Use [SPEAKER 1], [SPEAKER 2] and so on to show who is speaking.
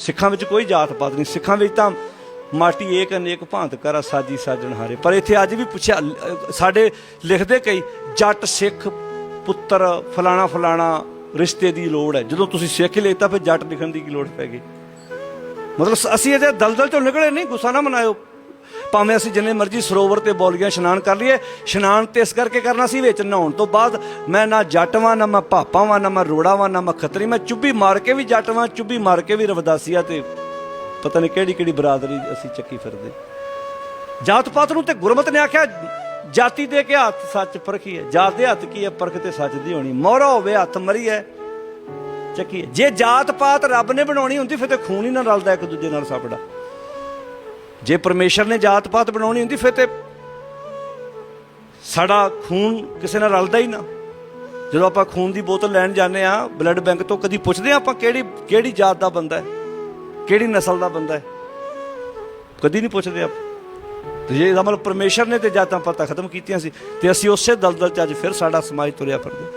[SPEAKER 1] ਸਿੱਖਾਂ ਵਿੱਚ ਕੋਈ ਜਾਤ ਪਾਤ ਨਹੀਂ। ਸਿੱਖਾਂ ਵਿੱਚ ਤਾਂ ਮਾਟੀ ਏਕ ਅਨੇਕ ਭਾਂਤ ਕਰਾ ਸਾਜੀ ਸਾਜਣ ਹਾਰੇ। ਪਰ ਇੱਥੇ ਅੱਜ ਵੀ ਪੁੱਛਿਆ ਸਾਡੇ ਲਿਖਦੇ ਕਈ, ਜੱਟ ਸਿੱਖ ਪੁੱਤਰ ਫਲਾਣਾ ਫਲਾਣਾ ਰਿਸ਼ਤੇ ਦੀ ਲੋੜ ਹੈ। ਜਦੋਂ ਤੁਸੀਂ ਸਿੱਖ ਹੀ ਲਿਖਤਾ ਫਿਰ ਜੱਟ ਲਿਖਣ ਦੀ ਕੀ ਲੋੜ ਪੈ ਗਈ? ਮਤਲਬ ਅਸੀਂ ਇਹਦੇ ਦਲਦਲ ਚੋਂ ਨਿਕਲੇ ਨਹੀਂ, ਗੁੱਸਾ ਨਾ ਮਨਾਇਓ। ਭਾਵੇਂ ਅਸੀਂ ਜਿੰਨੇ ਮਰਜ਼ੀ ਸਰੋਵਰ ਤੇ ਬੋਲੀਆਂ ਇਸ਼ਨਾਨ ਕਰ ਲਈਏ। ਇਸ਼ਨਾਨ ਤੇ ਇਸ ਕਰਕੇ ਕਰਨਾ ਸੀ, ਵਿੱਚ ਨਹਾਉਣ ਤੋਂ ਬਾਅਦ ਮੈਂ ਨਾ ਜੱਟ ਵਾਂ ਨਾ ਮੈਂ ਭਾਪਾ ਵਾਂ ਨਾ ਮੈਂ ਰੋੜਾ ਵਾਂ ਨਾ ਮੈਂ ਖੱਤਰੀ, ਮੈਂ ਚੁੱਭੀ ਮਾਰ ਕੇ ਵੀ ਜੱਟ ਵਾਂ ਚੁੱਭੀ ਮਾਰ ਕੇ ਵੀ ਰਵਦਾਸੀਆ ਤੇ ਪਤਾ ਨਹੀਂ ਕਿਹੜੀ ਕਿਹੜੀ ਬਰਾਦਰੀ ਅਸੀਂ ਚੱਕੀ ਫਿਰਦੇ। ਜਾਤ ਪਾਤ ਨੂੰ ਤੇ ਗੁਰਮਤ ਨੇ ਆਖਿਆ, ਜਾਤੀ ਦੇ ਕੇ ਹੱਥ ਸੱਚ ਪਰਖੀ ਹੈ ਜਾਤ ਦੇ ਹੱਥ ਕੀ ਹੈ? ਪਰਖ ਤੇ ਸੱਚ ਦੀ ਹੋਣੀ। ਮੋਹਰਾ ਹੋਵੇ, ਹੱਥ ਮਰੀ ਹੈ, ਚੱਕੀ ਜੇ ਜਾਤ ਪਾਤ ਰੱਬ ਨੇ ਬਣਾਉਣੀ ਹੁੰਦੀ, ਫਿਰ ਤੇ ਖੂਨ ਹੀ ਨਾ ਰਲਦਾ ਇੱਕ ਦੂਜੇ ਨਾਲ ਸਾਪੜਾ ਜੇ ਪਰਮੇਸ਼ਰ ਨੇ ਜਾਤ ਪਾਤ ਬਣਾਉਣੀ ਹੁੰਦੀ, ਫਿਰ ਤੇ ਸਾਡਾ ਖੂਨ ਕਿਸੇ ਨਾਲ ਰਲਦਾ ਹੀ ਨਾ। ਜਦੋਂ ਆਪਾਂ ਖੂਨ ਦੀ ਬੋਤਲ ਲੈਣ ਜਾਂਦੇ ਆ ਬਲੱਡ ਬੈਂਕ ਤੋਂ ਕਦੀ ਪੁੱਛਦੇ ਆ ਆਪਾਂ ਕਿਹੜੀ ਕਿਹੜੀ ਜਾਤ ਦਾ ਬੰਦਾ ਹੈ, ਕਿਹੜੀ ਨਸਲ ਦਾ ਬੰਦਾ ਹੈ। ਕਦੀ ਨਹੀਂ ਪੁੱਛਦੇ ਆਪਾਂ। ਤੇ ਜੇ ਇਹਦਾ ਮਤਲਬ ਪਰਮੇਸ਼ਰ ਨੇ ਤੇ ਜਾਤਾਂ ਪਾਤਾਂ ਖਤਮ ਕੀਤੀਆਂ ਸੀ, ਤੇ ਅਸੀਂ ਉਸੇ ਦਲਦਲ ਚ ਅੱਜ ਫਿਰ ਸਾਡਾ ਸਮਾਜ ਤੁਰਿਆ ਫਿਰਦਾ।